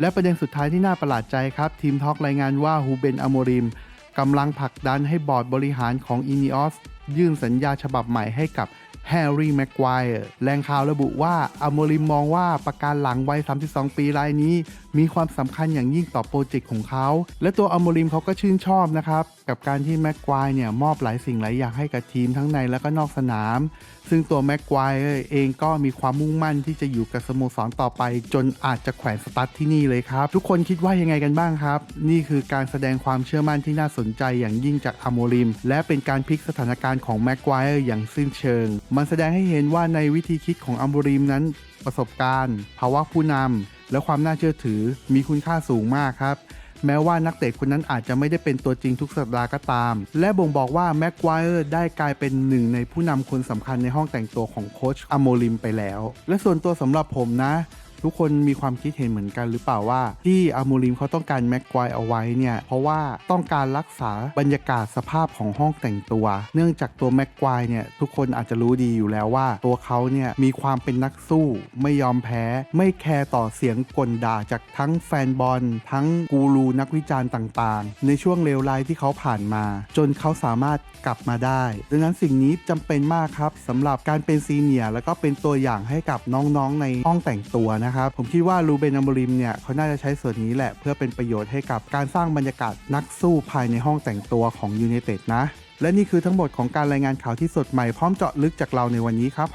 และประเด็นสุดท้ายที่น่าประหลาดใจครับ ทีมทอกรายงานว่าฮูเบนอโมริมกำลังผลักดันให้บอร์ดบริหารของอินิออส ยื่นสัญญาฉบับใหม่ให้กับแฮร์รี่แม็กควายแหล่งข่าวระบุว่าอโมริมมองว่าประการหลังวัย 32 ปีรายนี้ มีความสำคัญอย่างยิ่งต่อโปรเจกต์ของเขา และตัวอโมริมเขาก็ชื่นชอบนะครับ กับการที่แม็กควายเนี่ยมอบหลายสิ่งหลายอย่างให้กับทีมทั้งในและก็นอกสนาม ซึ่งตัวแม็กควายเองก็มีความมุ่งมั่นที่จะอยู่กับสโมสรต่อไป จนอาจจะแขวนสตาร์ทที่นี่เลยครับ ทุกคนคิดว่ายังไงกันบ้างครับ นี่คือการแสดงความเชื่อมั่นที่น่าสนใจอย่างยิ่งจากอโมริม และเป็นการพลิกสถานการณ์ของแม็กควายอย่างสิ้นเชิง มันแสดงให้เห็นว่าในวิธีคิดของอโมบริมนั้น ประสบการณ์ ภาวะผู้นำและความน่าเชื่อถือมีคุณค่าสูงมากครับ แม้ว่านักเตะคนนั้นอาจจะไม่ได้เป็นตัวจริงทุกสัปดาห์ก็ตาม และบ่งบอกว่าแม็กควายได้กลายเป็นหนึ่งในผู้นำคนสำคัญในห้องแต่งตัวของโค้ชอโมลิมไปแล้ว และส่วนตัวสำหรับผมนะ ทุกคนมีความคิดเห็นเหมือนกันหรือเปล่าว่า ที่อามูริมเขาต้องการแม็กควายเอาไว้เนี่ยเพราะว่าต้องการรักษาบรรยากาศสภาพของห้องแต่งตัว เนื่องจากตัวแม็กควายเนี่ยทุกคนอาจจะรู้ดีอยู่แล้วว่า ตัวเขาเนี่ยมีความเป็นนักสู้ไม่ยอมแพ้ ไม่แคร์ต่อเสียงกลด่าจากทั้งแฟนบอล ทั้งกูรูนักวิจารณ์ต่างๆ ในช่วงเลวร้ายที่เขาผ่านมา จนเขาสามารถกลับมาได้ ดังนั้นสิ่งนี้จำเป็นมากครับสำหรับการเป็นซีเนียร์แล้วก็เป็นตัวอย่างให้กับน้องๆในห้องแต่งตัวนะครับผมคิดว่าลูเบนอมบริมเนี่ยเขาน่าจะใช้ส่วนนี้แหละเพื่อเป็นประโยชน์ให้กับการสร้างบรรยากาศนักสู้ภายในห้องแต่งตัวของยูเนเต็ดนะ และนี่คือทั้งหมดของการรายงานข่าวที่สดใหม่พร้อมเจาะลึกจากเราในวันนี้ครับ